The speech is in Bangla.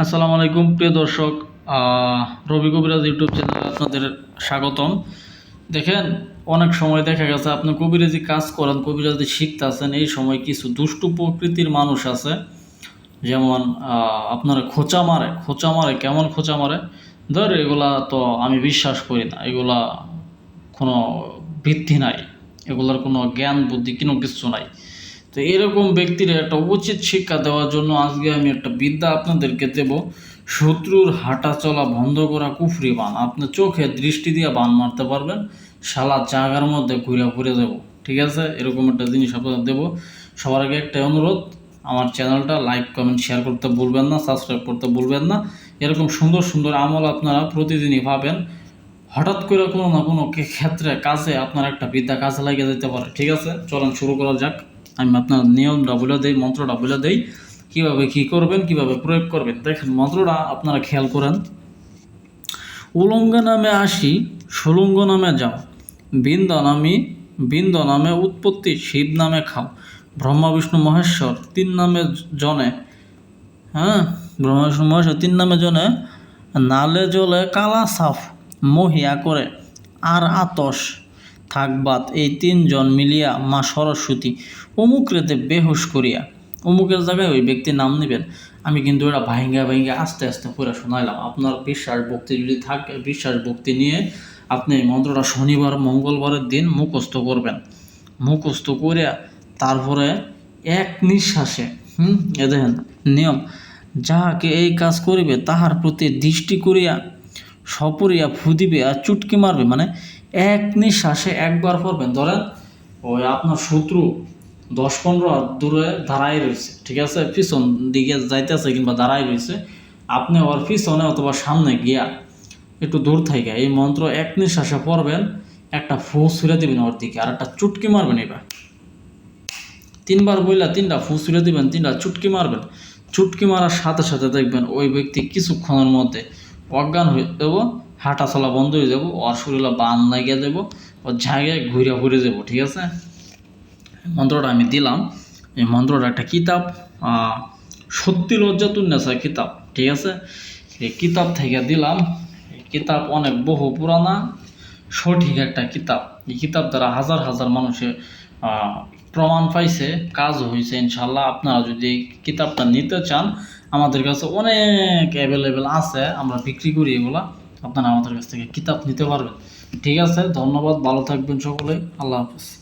আসসালামু আলাইকুম, প্রিয় দর্শক রবি কবিরাজ ইউটিউব চ্যানেলে আপনাদের স্বাগতম। দেখেন, অনেক সময় দেখা গেছে আপনি কবিরাজি কাজ করেন, কবিরাজি শিখতেছেন, এই সময় কিছু দুষ্টু প্রকৃতির মানুষ আছে। যেমন আপনারা খোঁচা মারে খোঁচা মারে, কেমন খোঁচা মারে? ধর, এগুলা তো আমি বিশ্বাস করি না, এগুলা কোনো ভিত্তি নাই, এগুলার কোনো জ্ঞান, বুদ্ধি, কোনো কিছু নাই। তো এরকম ব্যক্তির একটা উচিত শিক্ষা দেওয়ার জন্য আজকে আমি একটা বিদ্যা আপনাদেরকে দেব। শত্রুর হাঁটা চলা বন্ধ করা কুফরি বান। আপনি চোখে দৃষ্টি দিয়ে বান মারতে পারবেন, শালা জায়গার মধ্যে ঘুরে ঘুরে দেবো ঠিক আছে? এরকম একটা জিনিস আপনাদের দেবো। সবার আগে একটা অনুরোধ, আমার চ্যানেলটা লাইক, কমেন্ট, শেয়ার করতে ভুলবেন না, সাবস্ক্রাইব করতে ভুলবেন না। এরকম সুন্দর সুন্দর আমল আপনারা প্রতিদিনই পাবেন। হঠাৎ করে কোনো না কোনো ক্ষেত্রে কাজে আপনার একটা বিদ্যা কাজে লাগিয়ে যেতে পারে। ঠিক আছে? চলেন শুরু করা যাক। আমি আপনার নিয়মটা বলে দেই মন্ত্রটা বলে দেই। কীভাবে কী করবেন, কীভাবে প্রয়োগ করবেন, দেখেন মন্ত্রটা আপনারা খেয়াল করেন। উলঙ্গ নামে আসি, সুলঙ্গ নামে যাও। বৃন্দ নামি, বৃন্দ নামে উৎপত্তি, শিব নামে খাও। ব্রহ্মা, বিষ্ণু, মহেশ্বর, তিন নামে জনে। হ্যাঁ ব্রহ্মা, বিষ্ণু, মহেশ্বর, তিন নামে জনে। নালে জলে কালা সাফ, মহিয়া করে। আর আতস। থাকবাত এই তিনজন মিলিয়া মা সরস্বতী অমুক রেতে বেহুশ করিয়া, অমুকের জায়গায় ওই ব্যক্তির নাম নেবেন। আমি কিন্তু এটা ভাইঙ্গা ভাইঙ্গা আস্তে আস্তে পড়ে শোনাইলাম। আপনার বিশ্বাস ভক্তি যদি থাকে, বিশ্বাস ভক্তি নিয়ে আপনি এই মন্ত্রটা শনিবার, মঙ্গলবারের দিন মুখস্থ করবেন। মুখস্থ করে তারপরে এক নিঃশ্বাসে, হুম, এ দেখেন, নিয়ম, যাহাকে এই কাজ করিবে তাহার প্রতি দৃষ্টি করিয়া সপরিয়া ফু দিবে আর চুটকি মারবে মানে এক নিঃশ্বাসে একবার পড়বেন। ধরেন, ওই আপনার শত্রু দশ পনেরো দূরে দাঁড়াই রয়েছে, ঠিক আছে? পিছন দিকে যাইতেছে কিংবা দাঁড়াই রয়েছে, আপনি ওর পিছনে অথবা সামনে গিয়া একটু দূর থেকে এই মন্ত্র এক নিঃশ্বাসে পড়বেন, একটা ফু ছুঁড়ে দিবেন ওর দিকে আর একটা চুটকি মারবেন এবার। তিনবার বইলা তিনটা ফু ছুঁড়ে দিবেন, তিনটা চুটকি মারবেন। চুটকি মারার সাথে সাথে দেখবেন ওই ব্যক্তি কিছুক্ষণের মধ্যে অজ্ঞান হয়ে যাব, হাঁটা চলা বন্ধ হয়ে যাব, ওর শরীরে বান লাগিয়ে দেবো, ওর জায়গায় ঘুরে ঘুরে যাব, ঠিক আছে? মন্ত্রটা আমি দিলাম। এই মন্ত্রটা একটা কিতাব সত্যি লজ্জাতুন্নেসা কিতাব, ঠিক আছে? এই কিতাব থেকে দিলাম। কিতাব অনেক বহু পুরানা সঠিক একটা কিতাব। এই কিতাব দ্বারা হাজার হাজার মানুষের প্রমাণ পাইছে, কাজ হয়েছে ইনশাল্লাহ আপনারা যদি কিতাবটা নিতে চান, আমাদের কাছে অনেক অ্যাভেলেবেল আছে। আমরা বিক্রি করি এগুলা। আপনারা আমাদের কাছ থেকে কিতাব নিতে পারবেন। ঠিক আছে, ধন্যবাদ। ভালো থাকবেন সকলে। আল্লাহ হাফিজ।